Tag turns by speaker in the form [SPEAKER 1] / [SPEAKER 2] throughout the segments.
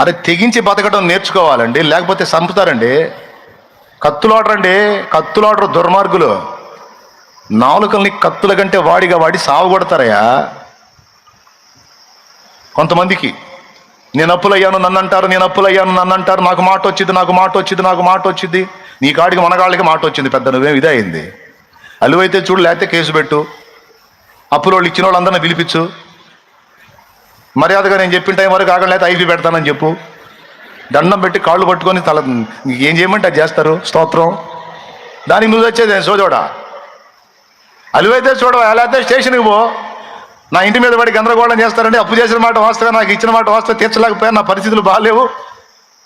[SPEAKER 1] అరే తెగించి బతకడం నేర్చుకోవాలండి లేకపోతే చంపుతారండి. కత్తులాడరండి కత్తులాడరు దుర్మార్గులు. నాలుకల్ని కత్తుల కంటే వాడిగా వాడి సాగు కొడతారయ్యా. కొంతమందికి నేను అప్పులయ్యాను నన్ను అంటారు నేను అప్పులయ్యాను నన్ను అంటారు నాకు మాట వచ్చింది నాకు మాట వచ్చింది నాకు మాట వచ్చింది. నీ కాడికి మనగాళ్ళకి మాట వచ్చింది పెద్ద నువ్వేం ఇదే అయింది? అలువైతే చూడు లేకపోతే కేసు పెట్టు. అప్పుల వాళ్ళు ఇచ్చిన వాళ్ళందరినీ పిలిపించు. మర్యాదగా నేను చెప్పిన టైం వరకు ఆగలేకపోతే ఐపీ పెడతానని చెప్పు. దండం పెట్టి కాళ్ళు పట్టుకొని తల ఏం చేయమంటే అది చేస్తారు? స్తోత్రం. దానికి నువ్వు వచ్చేది సోజోడా అలివైతే చూడవా? ఎలా అయితే స్టేషన్కి పో. నా ఇంటి మీద పడి గందరగోళం చేస్తారండి. అప్పు చేసిన మాట వాస్తవే నాకు ఇచ్చిన మాట వాస్తవ తీర్చలేకపోయా నా పరిస్థితులు బాగాలేవు.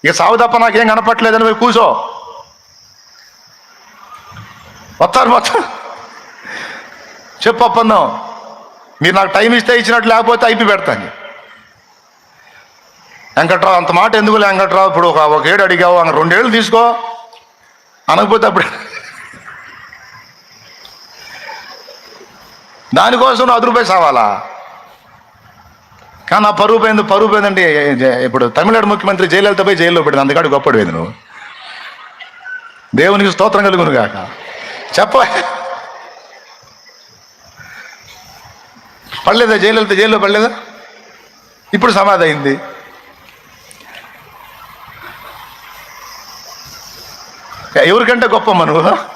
[SPEAKER 1] ఇక సాగు తప్ప నాకేం కనపట్లేదని పోయి కూర్చో వస్తారు మొత్తం చెప్పు ఒప్పందం. మీరు నాకు టైం ఇస్తే ఇచ్చినట్టు లేకపోతే అయిపోయి పెడతాను. వెంకట్రావు అంత మాట ఎందుకు వెంకట్రావు? ఇప్పుడు ఒక ఒక ఏడు అడిగావు అంగ రెండేళ్ళు తీసుకో. అనకపోతే అప్పుడు దానికోసం నువ్వు అది రూపాయి సావాలా? కానీ ఆ పరువు పోయింది పరువు పోయిందంటే ఇప్పుడు తమిళనాడు ముఖ్యమంత్రి జయలలిత పోయి జైల్లో పెట్టింది అందుకాడు గొప్పడు పోయింది నువ్వు? దేవునికి స్తోత్రం కలుగును కాక చెప్ప. పడలేదా జయలలిత? జైల్లో పడలేదా? ఇప్పుడు సమాధి అయింది. ఎవరికంటే గొప్ప నువ్వు?